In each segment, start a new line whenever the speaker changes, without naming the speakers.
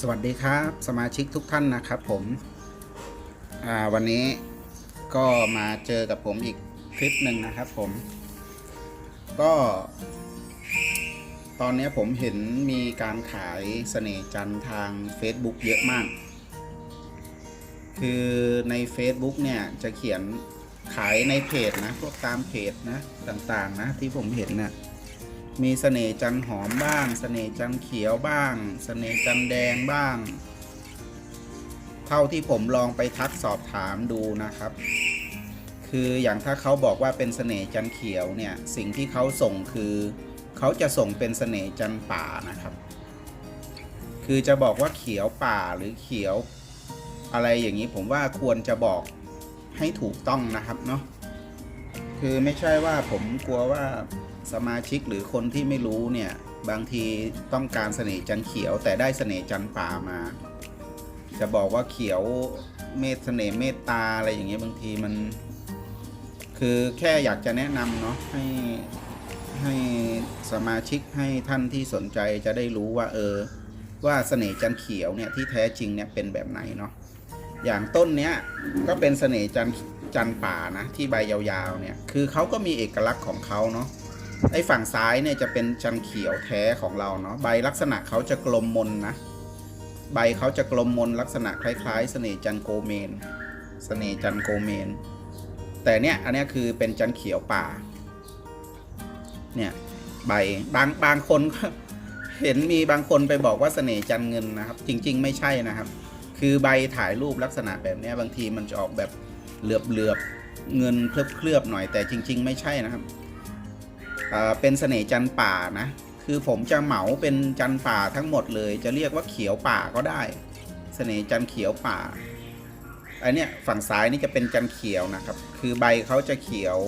สวัสดีครับสมาชิกทุกท่านนะครับผมวันนี้ก็มาเจอกับผมอีกคลิปหนึ่งนะครับผม ก็ ตอนนี้ผมเห็นมีการขายเสน่ห์จันท์ทาง Facebook เยอะมาก คือใน Facebook เนี่ยจะเขียนขายในเพจนะ พวกตามเพจนะต่างๆนะที่ผมเห็นนะ มีเสน่ห์จันหอมบ้าง เสน่ห์จันเขียวบ้าง เสน่ห์จันแดงบ้าง เท่าที่ผมลองไปทักสอบถามดูนะครับ คืออย่างถ้าเขาบอกว่าเป็นเสน่ห์จันเขียวเนี่ย สิ่งที่เขาส่งคือ เขาจะส่งเป็นเสน่ห์จันป่านะครับ คือจะบอกว่าเขียวป่าหรือเขียว อะไรอย่างนี้ผมว่าควรจะบอกให้ถูกต้องนะครับเนาะ คือไม่ใช่ว่าผมกลัวว่า สมาชิกหรือคนที่ไม่รู้เนี่ย บางทีต้องการเสน่ห์จันเขียว แต่ได้เสน่ห์จันป่ามา จะบอกว่าเขียวเมตเสน่ห์เมตตาอะไรอย่างเงี้ยบางทีมัน คือแค่อยากจะแนะนำเนาะให้ให้สมาชิกให้ท่านที่สนใจจะได้รู้ว่าเออ ว่าเสน่ห์จันเขียวเนี่ยที่แท้จริงเนี่ยเป็นแบบไหนเนาะอย่างต้นเนี้ยก็เป็นเสน่ห์จันจันป่านะที่ใบยาวๆเนี่ยคือเขาก็มีเอกลักษณ์ของเขาเนาะ ไอ้ฝั่งซ้ายเนี่ยจะเป็นจันเขียวแท้ของเราเนาะใบลักษณะเขาจะกลมมนนะ ใบเขาจะกลมมนลักษณะคล้ายๆ เสน่จันโกเมน เสน่จันโกเมน แต่เนี่ยอันนี้คือเป็นจันเขียวป่า เนี่ยใบบางบางคนก็เห็นมีบางคนไปบอกว่าเสน่จันเงินนะครับ จริง ๆ ไม่ใช่นะครับ คือใบถ่ายรูปลักษณะแบบเนี้ยบางทีมันจะออกแบบเหลือบเหลือบๆเงินเคลือบเคลือบๆหน่อยแต่จริง ๆ ไม่ใช่นะครับ เป็นเสน่ห์จันป่านะ คือผมจะเหมาเป็นจันป่าทั้งหมดเลย จะเรียกว่าเขียวป่าก็ได้ เสน่ห์จันเขียวป่า อันเนี้ยฝั่งซ้ายนี่จะเป็นจันเขียวนะครับ คือใบเขาจะเขียว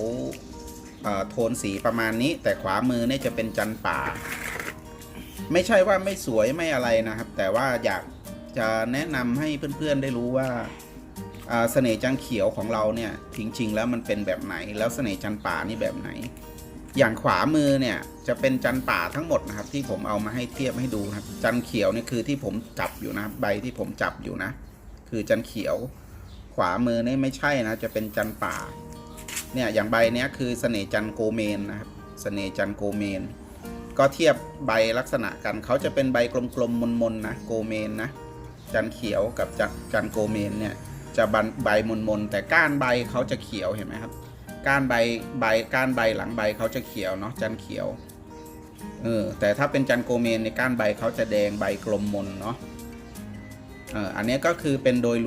โทนสีประมาณนี้ แต่ขวามือเนี่ยจะเป็นจันป่า ไม่ใช่ว่าไม่สวยไม่อะไรนะครับ แต่ว่าอยากจะแนะนำให้เพื่อนๆได้รู้ว่าเสน่ห์จันเขียวของเราเนี่ยจริง ๆ แล้วมันเป็นแบบไหน แล้วเสน่ห์จันป่านี่แบบไหน อย่างขวามือเนี่ยจะเป็นจันป่าทั้งหมดนะครับ ที่ผมเอามาให้เทียบให้ดูครับ จันเขียวนี่คือที่ผมจับอยู่นะครับใบที่ผมจับอยู่นะ คือจันเขียว ขวามือนี่ไม่ใช่นะ จะเป็นจันป่า เนี่ยอย่างใบเนี้ยคือเสน่จันโกเมนนะครับเสน่จันโกเมน ก็เทียบใบลักษณะกันเขาจะเป็นใบกลมๆมนๆนะโกเมนนะจันเขียวกับจันจันโกเมนเนี่ยจะใบมนๆแต่ก้านใบเขาจะเขียวเห็นไหมครับ ก้านใบใบก้านใบหลังใบเขาจะเขียวเนาะจันเขียวเออแต่ถ้าเป็นจันโกเมนในก้านใบเขาจะแดงใบกลมมนเนาะเอออันนี้ก็คือเป็นโดย